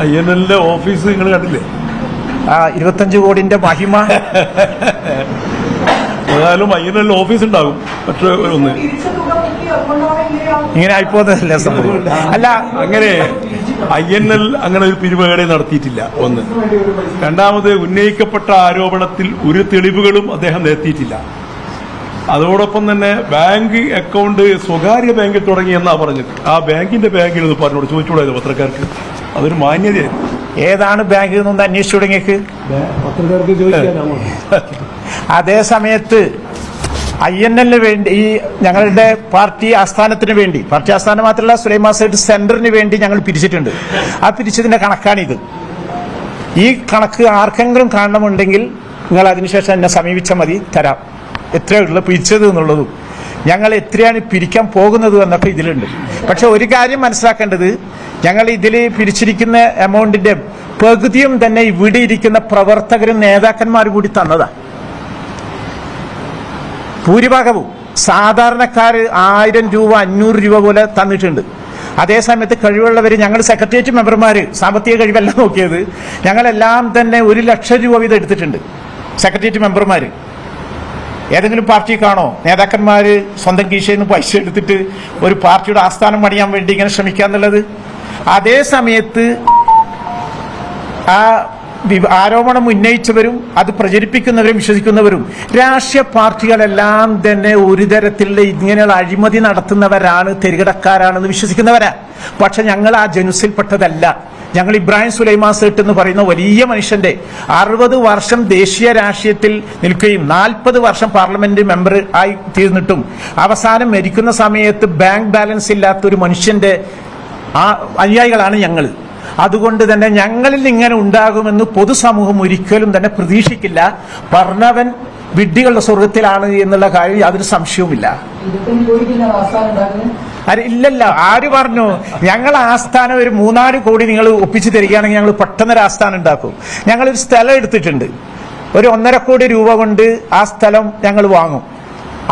I N എല്ലിന്റെ office നിങ്ങൾ കണ്ടില്ലേ? ആ ഇരുപത്തഞ്ച് കോടിന്റെ മഹിമ. ഏതായാലും ഐ എൻ എൽ ഓഫീസ് ഉണ്ടാകും. പക്ഷേ ഒന്ന്. ഇങ്ങനെ ആയിപ്പോലെ സംഭവം? അല്ല അങ്ങനെ ഐ എൻ എൽ അങ്ങനെ ഒരു പിരിവുകേടെ നടത്തിയിട്ടില്ല. ഒന്ന്. രണ്ടാമത് ഉന്നയിക്കപ്പെട്ട ആരോപണത്തിൽ ഒരു തെളിവുകളും അദ്ദേഹം നിരത്തിയിട്ടില്ല അതോടൊപ്പം തന്നെ ബാങ്ക് അക്കൗണ്ട് സ്വകാര്യ ബാങ്കിൽ തുടങ്ങിയെന്നാ പറഞ്ഞത്. ആ ബാങ്കിന്റെ ബാങ്കിൽ പറഞ്ഞോട് ചോദിച്ചുകൂടായിരുന്നു പത്രക്കാർക്ക്. അതൊരു മാന്യത ഏതാണ് ബാങ്കിൽ നിന്ന് അന്വേഷിച്ചു തുടങ്ങിയേക്ക് ചോദിക്കാനാണോ അതേ സമയത്ത് ഐ എൻ എല്ലിന് വേണ്ടി ഈ ഞങ്ങളുടെ പാർട്ടി ആസ്ഥാനത്തിന് വേണ്ടി പാർട്ടി ആസ്ഥാനം മാത്രമല്ല സുലൈമാ സൈഡ് സെന്ററിന് വേണ്ടി ഞങ്ങൾ പിരിച്ചിട്ടുണ്ട്. ആ പിരിച്ചതിന്റെ കണക്കാണിത്. ഈ കണക്ക് ആർക്കെങ്കിലും കാണണമെന്നുണ്ടെങ്കിൽ നിങ്ങൾ അതിനുശേഷം എന്നെ സമീപിച്ചാൽ മതി തരാം. എത്രയുള്ള പിരിച്ചത് എന്നുള്ളതും. ഞങ്ങൾ എത്രയാണ് പിരിക്കാൻ പോകുന്നത് എന്നൊക്കെ ഇതിലുണ്ട്. പക്ഷെ ഒരു കാര്യം മനസ്സിലാക്കേണ്ടത് ഞങ്ങൾ ഇതിൽ പിരിച്ചിരിക്കുന്ന എമൗണ്ടിന്റെ പകുതിയും തന്നെ ഇവിടെ ഇരിക്കുന്ന പ്രവർത്തകരും നേതാക്കന്മാരും കൂടി തന്നതാ. ഭൂരിഭാഗവും സാധാരണക്കാർ ആയിരം രൂപ അഞ്ഞൂറ് രൂപ പോലെ തന്നിട്ടുണ്ട്. അതേ സമയത്ത് കഴിവുള്ളവർ ഞങ്ങൾ സെക്രട്ടേറിയറ്റ് മെമ്പർമാർ സാമ്പത്തിക കഴിവല്ല നോക്കിയത് ഞങ്ങളെല്ലാം തന്നെ ഒരു ലക്ഷം രൂപ വീതം എടുത്തിട്ടുണ്ട് സെക്രട്ടേറിയറ്റ് മെമ്പർമാർ ഏതെങ്കിലും പാർട്ടി കാണോ? നേതാക്കന്മാര് സ്വന്തം കീശയിൽ നിന്ന് പൈസ എടുത്തിട്ട് ഒരു പാർട്ടിയുടെ ആസ്ഥാനം പണിയാൻ വേണ്ടി ഇങ്ങനെ ശ്രമിക്കാന്നുള്ളത്? അതേ സമയത്ത് ആ ആരോപണം ഉന്നയിച്ചവരും അത് പ്രചരിപ്പിക്കുന്നവരും വിശ്വസിക്കുന്നവരും രാഷ്ട്രീയ പാർട്ടികളെല്ലാം തന്നെ ഒരു തരത്തിലുള്ള ഇങ്ങനെയുള്ള അഴിമതി നടത്തുന്നവരാണ് തെരുകിടക്കാരാണെന്ന് വിശ്വസിക്കുന്നവരാ. പക്ഷെ ഞങ്ങൾ ആ ജനുസിൽപ്പെട്ടതല്ല. ഞങ്ങൾ ഇബ്രാഹിം സുലൈമാൻ സേട്ട് എന്ന് പറയുന്ന വലിയ മനുഷ്യന്റെ അറുപത് വർഷം ദേശീയ രാഷ്ട്രീയത്തിൽ നിൽക്കുകയും നാൽപ്പത് വർഷം പാർലമെന്റ് മെമ്പർ ആയി തീർന്നിട്ടും അവസാനം മരിക്കുന്ന സമയത്ത് ബാങ്ക് ബാലൻസ് ഇല്ലാത്ത ഒരു മനുഷ്യന്റെ ആ അനുയായികളാണ് ഞങ്ങൾ. അതുകൊണ്ട് തന്നെ ഞങ്ങളിൽ ഇങ്ങനെ ഉണ്ടാകുമെന്ന് പൊതുസമൂഹം ഒരിക്കലും തന്നെ പ്രതീക്ഷിക്കില്ല. പറഞ്ഞവൻ വിഡ്ഢികളുടെ സ്വർഗത്തിലാണ് എന്നുള്ള കാര്യം യാതൊരു സംശയവുമില്ല. അരെ ഇല്ലല്ല ആര് പറഞ്ഞു? ഞങ്ങൾ ആസ്ഥാനം ഒരു മൂന്നാൽ കോടി നിങ്ങൾ ഒപ്പിച്ചു തരികയാണെങ്കിൽ ഞങ്ങൾ പെട്ടെന്നൊരു ആസ്ഥാനം ഉണ്ടാക്കും. ഞങ്ങളൊരു സ്ഥലം എടുത്തിട്ടുണ്ട്. ഒരു ഒന്നര കോടി രൂപ കൊണ്ട് ആ സ്ഥലം ഞങ്ങൾ വാങ്ങും.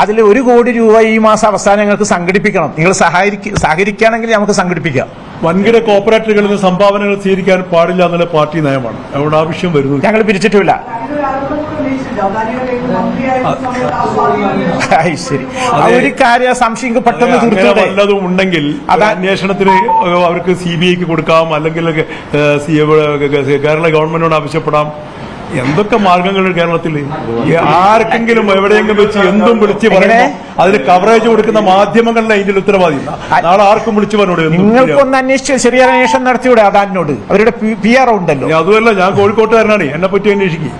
അതിൽ ഒരു കോടി രൂപ ഈ മാസം അവസാനം ഞങ്ങൾക്ക് സംഘടിപ്പിക്കണം. നിങ്ങൾ സഹായിക്ക സഹകരിക്കുകയാണെങ്കിൽ നമുക്ക് സംഘടിപ്പിക്കാം. വൻകിട കോപ്പറേറ്റീവുകളിൽ നിന്ന് സംഭാവനകൾ സ്വീകരിക്കാൻ പാടില്ല എന്നുള്ള പാർട്ടി നയമാണ്. അവിടെ ആവശ്യം വരുന്നു. ഞങ്ങൾ പിരിച്ചിട്ടുമില്ല ശരി. ഒരു കാര്യം സംശയം പെട്ടെന്ന് വല്ലതും ഉണ്ടെങ്കിൽ അന്വേഷണത്തിന് അവർക്ക് സി ബി ഐക്ക് കൊടുക്കാം അല്ലെങ്കിൽ കേരള ഗവൺമെന്റിനോട് ആവശ്യപ്പെടാം. എന്തൊക്കെ മാർഗങ്ങൾ കേരളത്തിൽ? ആർക്കെങ്കിലും എവിടെയെങ്കിലും വെച്ച് എന്തും വിളിച്ച് പറയണേ? അതിന് കവറേജ് കൊടുക്കുന്ന മാധ്യമങ്ങളുടെ അതിന്റെ ഉത്തരവാദി നാളെ ആർക്കും വിളിച്ചു പറഞ്ഞു നിങ്ങൾക്കൊന്ന് അന്വേഷിച്ച് ചെറിയ അന്വേഷണം നടത്തിയൂടെ അതാനോട്. അവരുടെ പി ആർ ഉണ്ടല്ലോ. അതുമല്ല ഞാൻ കോഴിക്കോട്ടുകാരനാണ് എന്നെ പറ്റി അന്വേഷിക്കും.